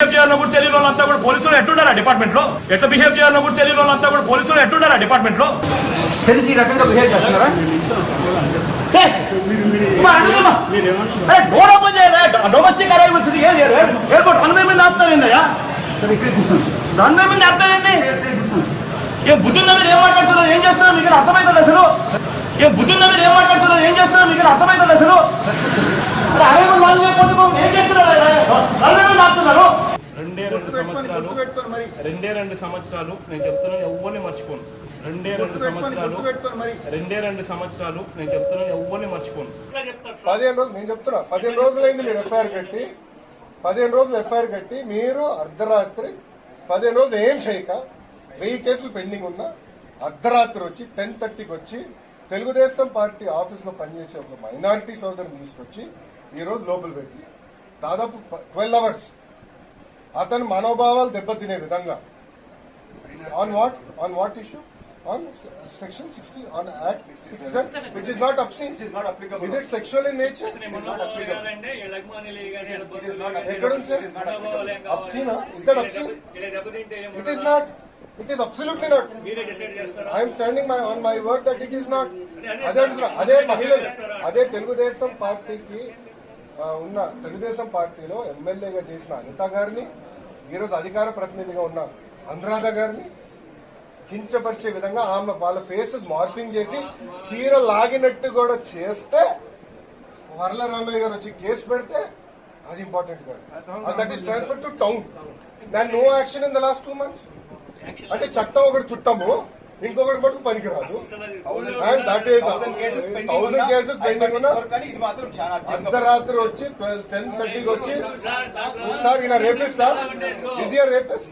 Behave చేయాలో తెలియని వాళ్ళంతా కూడా పోలీసులు ఎట్టుండారా డిపార్ట్మెంట్లో ఎట్లా బిహేవ్ కూడా తెలియని వాళ్ళంతా కూడా పోలీసులు ఎట్టుండారా డిపార్ట్మెంట్లో తెలిసి రకంగా బిహేవ్ చేస్తున్నారా? డోర్ ఓపెన్ చేయరా డొమెస్టిక్ అరైవల్స్ ఎయిర్పోర్ట్ మీద ఆపుతారు ఏందయ్యా మీద ఆపుతారు ఏం బుద్ధి ఉందా మీరు ఏం మాట్లాడుతున్నారు? ఏం చేస్తున్నారు? మీకు అర్థమవుతుంది అసలు? ఏం బుద్ధి ఉందా మీరు ఏం మాట్లాడుతున్నారు? ఏం చేస్తున్నారు? మీకు అర్థమవుతుంది అసలు? అరైవల్ వాళ్ళు లేకపోతే మమ్మల్ని ఏం చేస్తున్నారు రన్వే మీద ఆపుతున్నారు రెండే రెండు సంవత్సరాలు రెండే రెండు సంవత్సరాలు నేను చెప్తున్నాను ఎవ్వరిని మర్చిపోను. రెండే రెండు సంవత్సరాలు రెండే రెండు సంవత్సరాలు నేను చెప్తున్నాను ఎవ్వరిని మర్చిపోను. పదిహేను రోజులు నేను చెప్తున్నా పదిహేను రోజులైంది మీరు ఎఫ్ఐఆర్ కట్టి పదిహేను రోజులు ఎఫ్ఐఆర్ కట్టి మీరు అర్ధరాత్రి పదిహేను రోజులు ఏం చేయక వెయ్యి కేసులు పెండింగ్ ఉన్నా అర్ధరాత్రి వచ్చి టెన్ థర్టీకి వచ్చి తెలుగుదేశం పార్టీ ఆఫీస్లో పనిచేసే ఒక మైనారిటీ సోదరుని తీసుకొచ్చి ఈ రోజు లోపల పెట్టి దాదాపు ట్వెల్వ్ అవర్స్ అతని మనోభావాలు దెబ్బతినే విధంగా. On what on what issue on section sixty on act which is not obscene is it sexual in nature ఎక్కడ sir? అప్సీనా is that obscene it is not it is absolutely not I'm standing my on my word that it is not అదే. అదే మహిళలు అదే తెలుగుదేశం పార్టీకి ఉన్న తెలుగుదేశం పార్టీలో ఎమ్మెల్యేగా చేసిన అనిత గారిని ఈరోజు అధికార ప్రతినిధిగా ఉన్న అనురాధ గారిని కించపరిచే విధంగా ఆమె వాళ్ళ ఫేసెస్ మార్ఫింగ్ చేసి చీర లాగినట్టు కూడా చేస్తే వరల రామయ్య గారు వచ్చి కేసు పెడితే అది ఇంపార్టెంట్ కాదు. That is transfer to town దాని no action in the last two months అంటే చట్టం ఒకటి చుట్టము. ఇంకొకటి మటుకు పనికిరాదు. థౌసండ్ కేసెస్ పెండింగ్ ఉన్నా అత్యంత అర్ధరాత్రి వచ్చి టెన్ థర్టీకి వచ్చి సార్ ఈయన రేపిస్తా ఈజ్ రేపిస్ట్